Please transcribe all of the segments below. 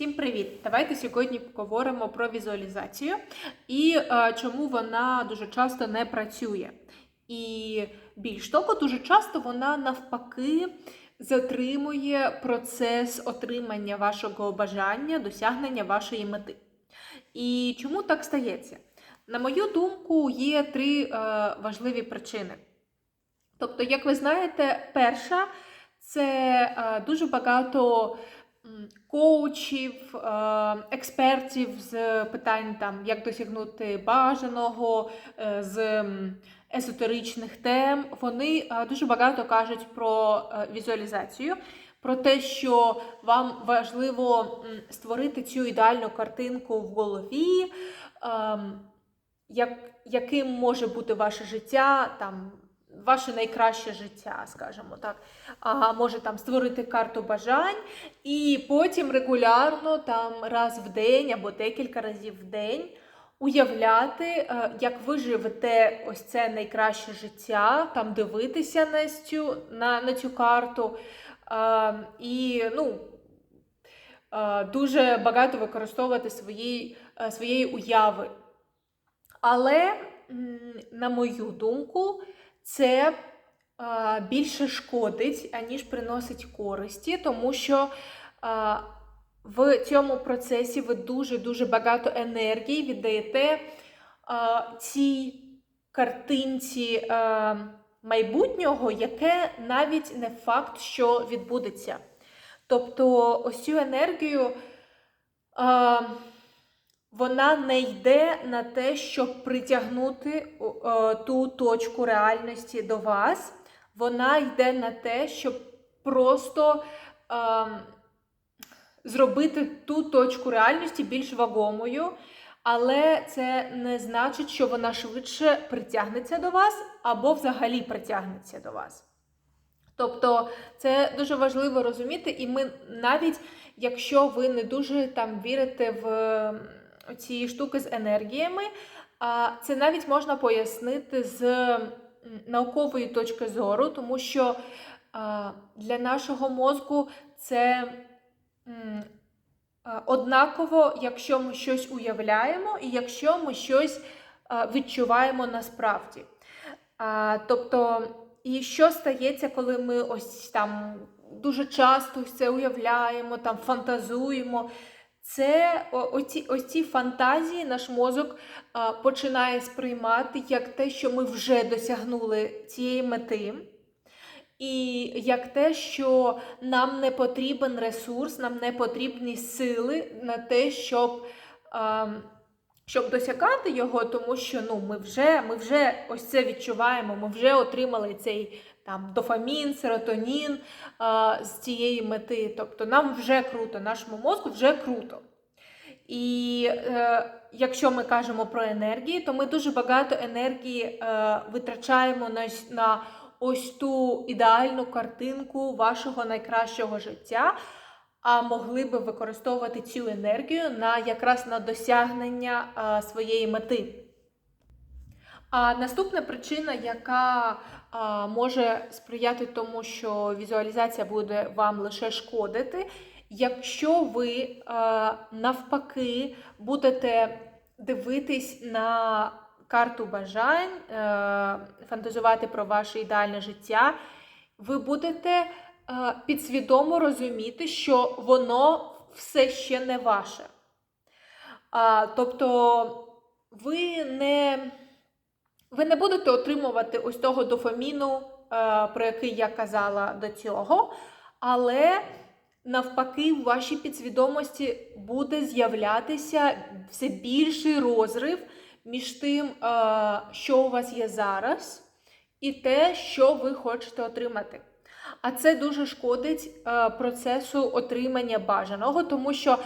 Всім привіт! Давайте сьогодні поговоримо про візуалізацію і е, чому вона дуже часто не працює. І більш того, дуже часто вона навпаки затримує процес отримання вашого бажання, досягнення вашої мети. І чому так стається? На мою думку, є три е, важливі причини. Тобто, як ви знаєте, перша це е, дуже багато коучів, е, експертів з питань, там, як досягнути бажаного, е, з м, езотеричних тем. Вони е, дуже багато кажуть про візуалізацію, про те, що вам важливо створити цю ідеальну картинку в голові. ем, як, яким може бути ваше життя, там, ваше найкраще життя, скажімо так. А, може там створити карту бажань, і потім регулярно, там раз в день або декілька разів в день уявляти, е, як ви живете ось це найкраще життя, там дивитися на цю, на, на цю карту. Е, і ну, е, дуже багато використовувати свої, своєї уяви. Але, на мою думку, це більше шкодить, аніж приносить користі, тому що в цьому процесі ви дуже-дуже багато енергії віддаєте цій картинці майбутнього, яке навіть не факт, що відбудеться. Тобто, ось цю енергію. Вона не йде на те, щоб притягнути е, ту точку реальності до вас. Вона йде на те, щоб просто е, зробити ту точку реальності більш вагомою. Але це не значить, що вона швидше притягнеться до вас або взагалі притягнеться до вас. Тобто це дуже важливо розуміти, і ми навіть якщо ви не дуже там вірите в ці штуки з енергіями, це навіть можна пояснити з наукової точки зору, тому що для нашого мозку це однаково, якщо ми щось уявляємо, і якщо ми щось відчуваємо насправді. Тобто, і що стається, коли ми ось там дуже часто це уявляємо, там фантазуємо. Це оці, ось ці фантазії наш мозок а, починає сприймати як те, що ми вже досягнули цієї мети, і як те, що нам не потрібен ресурс, нам не потрібні сили на те, щоб а, щоб досягати його, тому що ну, ми вже ми вже ось це відчуваємо, ми вже отримали цей там дофамін, серотонін а, з цієї мети. Тобто нам вже круто, нашому мозку вже круто. І е, якщо ми кажемо про енергії, то ми дуже багато енергії е, витрачаємо на, на ось ту ідеальну картинку вашого найкращого життя. А могли би використовувати цю енергію на якраз на досягнення а, своєї мети. А наступна причина, яка а, може сприяти тому, що візуалізація буде вам лише шкодити, якщо ви а, навпаки будете дивитись на карту бажань, а, фантазувати про ваше ідеальне життя, ви будете підсвідомо розуміти, що воно все ще не ваше. А, Тобто ви не ви не будете отримувати ось того дофаміну, про який я казала до цього, але навпаки, в вашій підсвідомості буде з'являтися все більший розрив між тим, що у вас є зараз, і те, що ви хочете отримати. А це дуже шкодить е, процесу отримання бажаного, тому що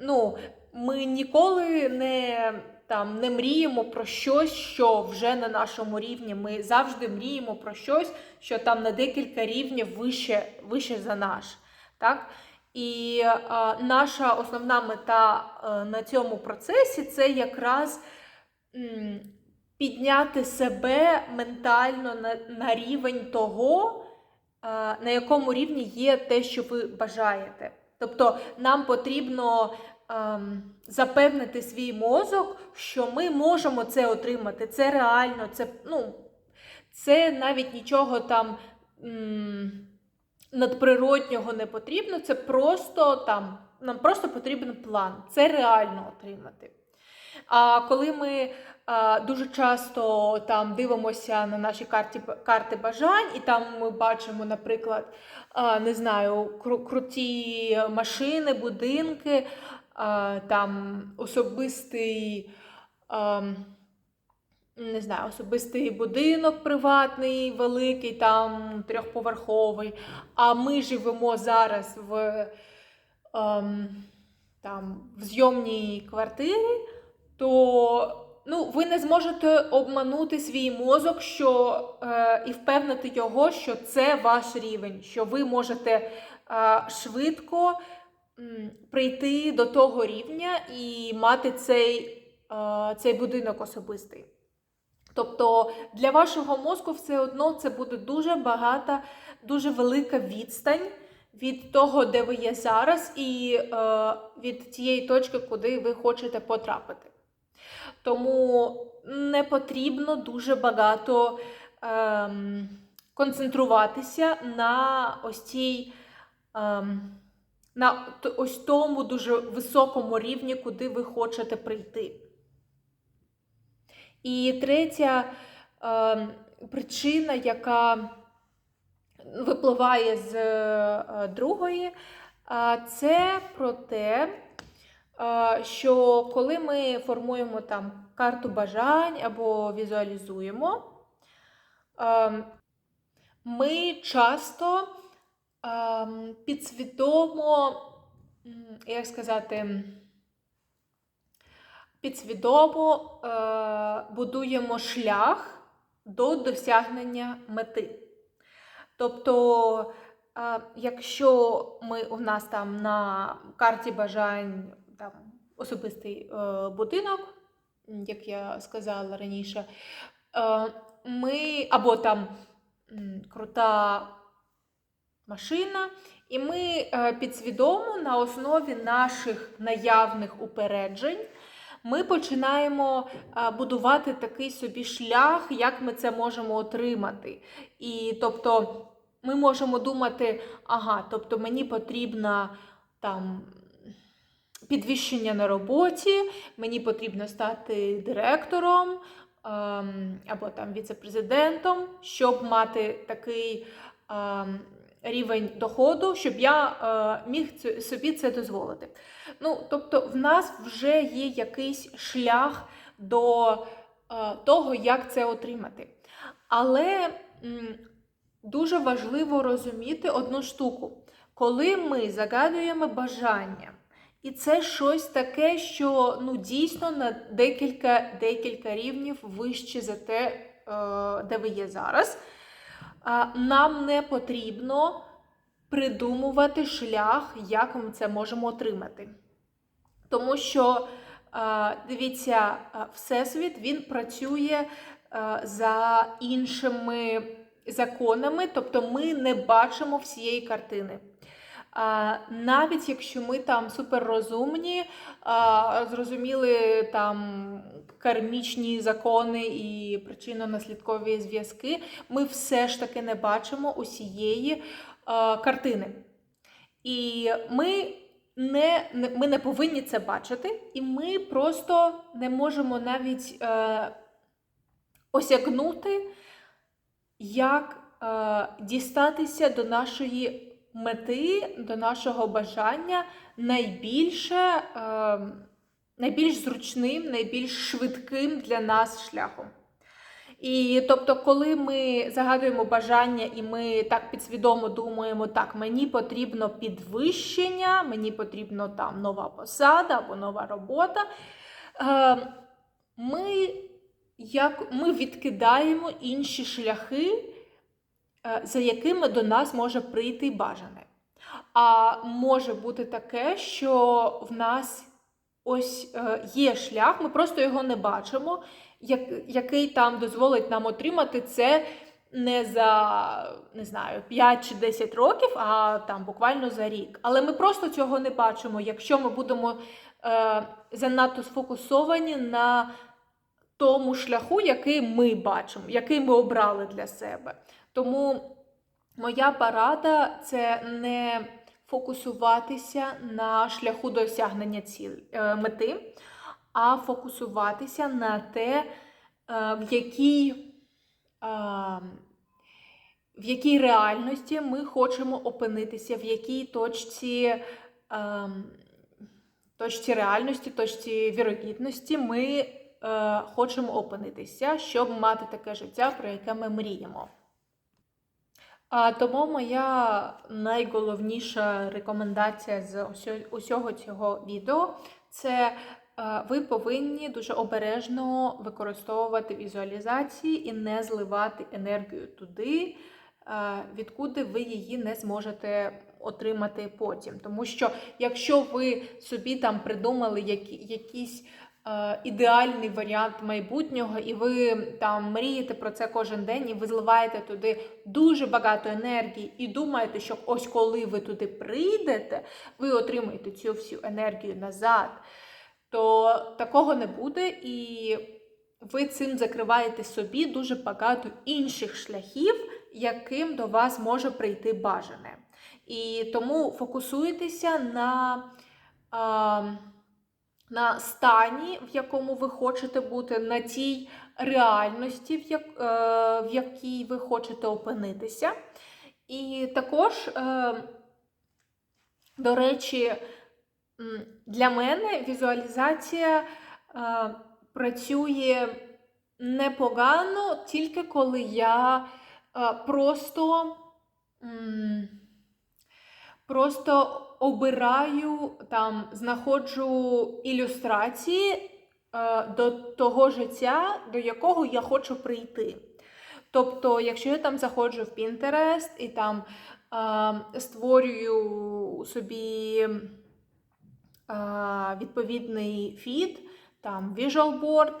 ну, ми ніколи не там не мріємо про щось, що вже на нашому рівні. Ми завжди мріємо про щось, що там на декілька рівнів вище вище за наш. Так? І е, наша основна мета е, на цьому процесі це якраз м, підняти себе ментально на, на рівень того на якому рівні є те, що ви бажаєте. Тобто нам потрібно запевнити свій мозок, що ми можемо це отримати. Це реально, це, ну, це навіть нічого там надприроднього не потрібно. Це просто там, нам просто потрібен план. Це реально отримати. А коли ми а, дуже часто там дивимося на наші карті, карти бажань, і там ми бачимо, наприклад, а, не знаю, кру- круті машини, будинки, там особистий. Не знаю, особистий будинок приватний, великий, там трьохповерховий. А ми живемо зараз в, там, в зйомній квартирі, то ну, ви не зможете обманути свій мозок що, е, і впевнити його, що це ваш рівень, що ви можете е, швидко прийти до того рівня і мати цей, е, цей будинок особистий. Тобто для вашого мозку все одно це буде дуже багата, дуже велика відстань від того, де ви є зараз, і е, від тієї точки, куди ви хочете потрапити. Тому не потрібно дуже багато ем, концентруватися на ось цій. Ем, на ось тому дуже високому рівні, куди ви хочете прийти. І третя е, причина, яка випливає з е, другої, е, це про те, е, що коли ми формуємо там карту бажань або візуалізуємо, е, ми часто підсвідомо, як сказати, підсвідомо е, будуємо шлях до досягнення мети. Тобто, е, якщо ми у нас там на карті бажань там, особистий е, будинок, як я сказала раніше, ми або там крута машина, і ми е, підсвідомо на основі наших наявних упереджень ми починаємо будувати такий собі шлях, як ми це можемо отримати. І тобто ми можемо думати, ага, тобто мені потрібна там. Підвищення на роботі, мені потрібно стати директором ем, або там віце-президентом, щоб мати такий ем, рівень доходу, щоб я е, міг собі це дозволити. Ну, тобто, в нас вже є якийсь шлях до е, того, як це отримати. Але м, дуже важливо розуміти одну штуку, коли ми загадуємо бажання. І це щось таке, що ну, дійсно на декілька, декілька рівнів вище за те, е, де ви є зараз. Нам не потрібно придумувати шлях, як ми це можемо отримати. Тому що, е, дивіться, е, Всесвіт він працює е, за іншими законами, тобто ми не бачимо всієї картини. Навіть якщо ми там суперрозумні, зрозуміли там кармічні закони і причинно-наслідкові зв'язки, ми все ж таки не бачимо усієї картини. І ми не, ми не повинні це бачити, і ми просто не можемо навіть е, осягнути, як е, дістатися до нашої мети, до нашого бажання найбільше, е, найбільш зручним, найбільш швидким для нас шляхом. І тобто, коли ми загадуємо бажання, і ми так підсвідомо думаємо, так, мені потрібно підвищення, мені потрібно там нова посада або нова робота, е, ми, як, ми відкидаємо інші шляхи, за якими до нас може прийти бажане. А може бути таке, що в нас ось е, є шлях, ми просто його не бачимо, який там дозволить нам отримати це не за не знаю 5 чи 10 років, а там буквально за рік. Але ми просто цього не бачимо, якщо ми будемо е, занадто сфокусовані на тому шляху, який ми бачимо, який ми обрали для себе. Тому моя порада це не фокусуватися на шляху досягнення ціль, е, мети, а фокусуватися на те, е, в якій, е, в якій реальності ми хочемо опинитися, в якій точці, точці реальності, точці вірогідності ми е, хочемо опинитися, щоб мати таке життя, про яке ми мріємо. А тому моя найголовніша рекомендація з усього цього відео це е, ви повинні дуже обережно використовувати візуалізації і не зливати енергію туди, е, відкуди ви її не зможете отримати потім. Тому що якщо ви собі там придумали які, якісь ідеальний варіант майбутнього, і ви там мрієте про це кожен день, і ви зливаєте туди дуже багато енергії, і думаєте, що ось коли ви туди прийдете, ви отримаєте цю всю енергію назад, то такого не буде, і ви цим закриваєте собі дуже багато інших шляхів, яким до вас може прийти бажане. І тому фокусуйтеся на. А, на стані, в якому ви хочете бути, на тій реальності, в, як, е, в якій ви хочете опинитися. І також, е, до речі, для мене візуалізація е, працює непогано, тільки коли я е, просто. м, Просто обираю там, знаходжу ілюстрації е, до того життя, до якого я хочу прийти. Тобто, якщо я там заходжу в Pinterest і там е, створюю собі е, відповідний фід, там visual board,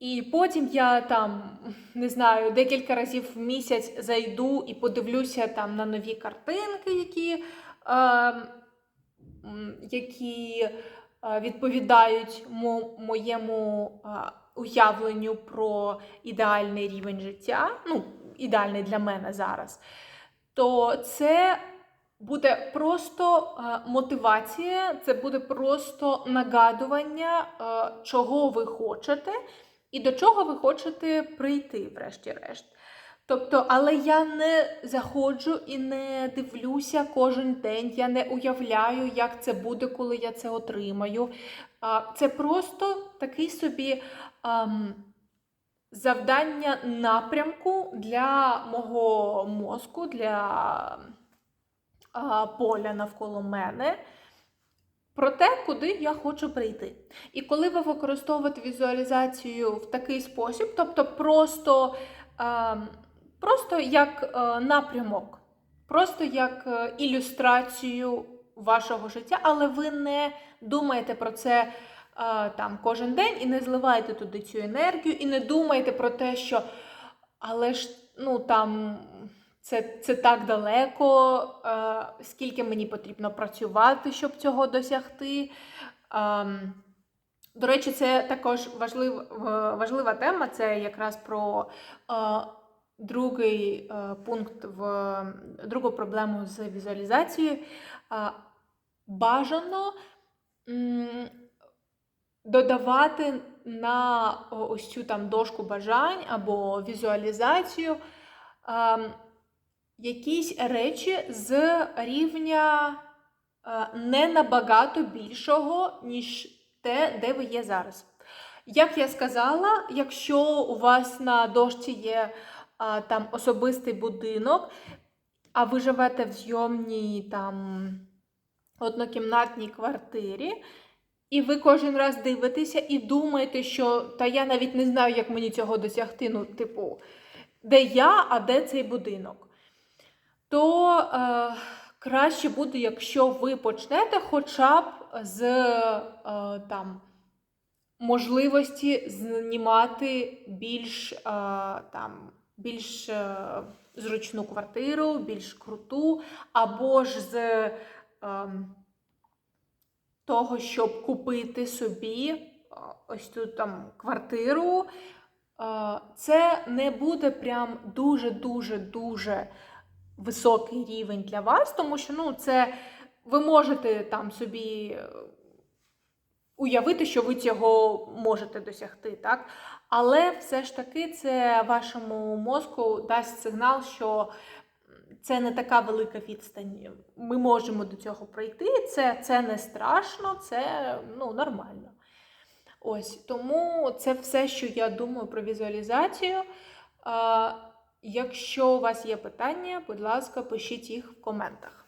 і потім я там не знаю, декілька разів в місяць зайду і подивлюся там на нові картинки, які, які е, відповідають мо- моєму е, уявленню про ідеальний рівень життя, ну, ідеальний для мене зараз, то це буде просто е, мотивація, це буде просто нагадування, чого ви хочете. І до чого ви хочете прийти, врешті-решт. Тобто, але я не заходжу і не дивлюся кожен день, я не уявляю, як це буде, коли я це отримаю. Це просто такий собі ам, завдання напрямку для мого мозку, для поля навколо мене про те, куди я хочу прийти. І коли ви використовуєте візуалізацію в такий спосіб, тобто просто, е, просто як е, напрямок, просто як е, ілюстрацію вашого життя, але ви не думаєте про це е, там кожен день і не зливаєте туди цю енергію, і не думаєте про те, що але ж ну там. Це це так далеко, е, скільки мені потрібно працювати, щоб цього досягти. Е, до речі, це також важлив, важлива тема. Це якраз про другий е, пункт в другу проблему з візуалізацією. Е, бажано додавати на ось цю там дошку бажань або візуалізацію. Е, якісь речі з рівня не набагато більшого, ніж те, де ви є зараз. Як я сказала, якщо у вас на дошці є там особистий будинок, а ви живете в зйомній там однокімнатній квартирі, і ви кожен раз дивитеся і думаєте, що та я навіть не знаю, як мені цього досягти. Ну, типу, де я, а де цей будинок то е, краще буде, якщо ви почнете хоча б з е, там, можливості знімати більш е, там, більш е, зручну квартиру, більш круту, або ж з ем, того, щоб купити собі е, ось тут там квартиру, е, це не буде прям дуже-дуже дуже високий рівень для вас, тому що ну, це ви можете там собі уявити, що ви цього можете досягти, так? Але все ж таки це вашому мозку дасть сигнал, що це не така велика відстань. Ми можемо до цього пройти. Це, це не страшно, це ну, нормально. Ось тому це все, що я думаю про візуалізацію. Якщо у вас є питання, будь ласка, пишіть їх в коментах.